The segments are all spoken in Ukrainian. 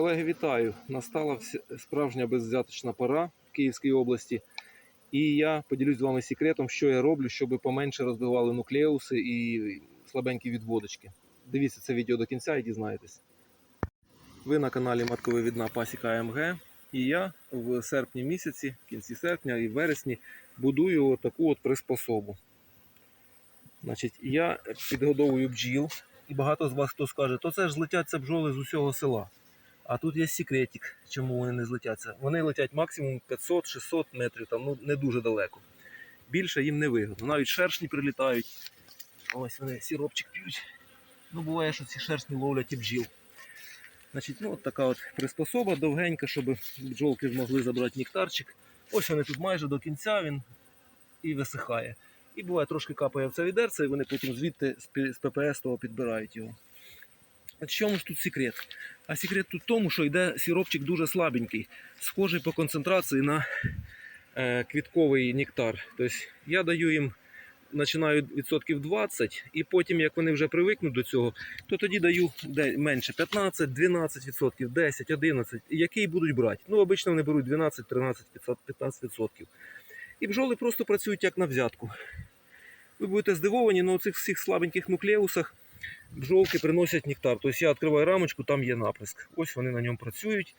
Колеги, вітаю! Настала справжня безвзяточна пора в Київській області. І я поділюсь з вами секретом, що я роблю, щоб поменше розбивали нуклеуси і слабенькі відводочки. Дивіться це відео до кінця і дізнаєтесь. Ви на каналі Матковивідна Пасіка АМГ. І я в серпні місяці, в кінці серпня і вересні будую таку от приспособу. Значить, я підгодовую бджіл, і багато з вас хто скаже, то це ж злетяться бджоли з усього села. А тут є секретик, чому вони не злетяться. Вони летять максимум 500-600 метрів, там ну не дуже далеко. Більше їм не вигодно. Навіть шершні прилітають. Ось вони сіропчик п'ють. Ну, буває, що ці шершні ловлять і бджіл. Значить, ну от така от приспособа довгенька, щоб бджолки змогли забрати нектарчик. Ось вони тут майже до кінця він і висихає. І буває трошки капає в це відерце, і вони потім звідти з ППС того підбирають його. В чому ж тут секрет? А секрет тут в тому, що йде сіропчик дуже слабенький, схожий по концентрації на е, квітковий нектар. Тобто я даю їм, починаю відсотків 20, і потім, як вони вже привикнуть до цього, то тоді даю менше 15, 12 відсотків, 10, 11, який будуть брати. Ну, обично вони беруть 12, 13, 15 відсотків. І бджоли просто працюють як на взятку. Ви будете здивовані, але у цих всіх слабеньких нуклеусах бджолки приносять нектар. Тобто я відкриваю рамочку, там є наприск. Ось вони на ньому працюють.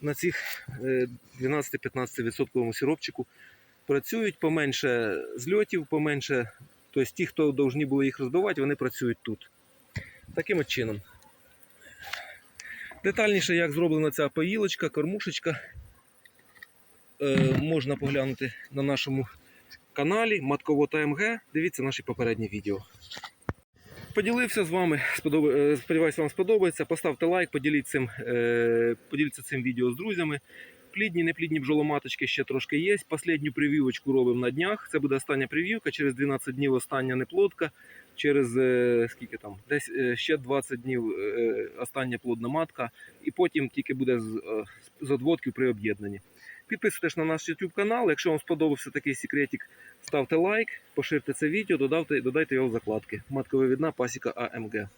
На цих е, 12-15% сиропчику працюють поменше зльотів, поменше. Тобто ті, хто повинні були їх розбивати, вони працюють тут. Таким от чином. Детальніше, як зроблена ця поїлочка, кормушечка, е, можна поглянути на нашому каналі Матковота МГ. Дивіться наші попередні відео. Поділився з вами. е, Сподіваюсь, вам сподобається. Поставте лайк, поділіть цим, е, поділіться цим відео з друзями. Плідні, неплідні бджоломаточки ще трошки є. Последню привівочку робимо на днях. Це буде остання привівка. Через 12 днів остання неплодка. Через е, скільки там? Десь ще 20 днів остання плодна матка. І потім тільки буде з, з одводків при об'єднанні. Підписуйтесь на наш YouTube канал. Якщо вам сподобався такий секретик, ставте лайк, поширте це відео, додавте, додайте його в закладки. Маткове відна пасіка АМГ.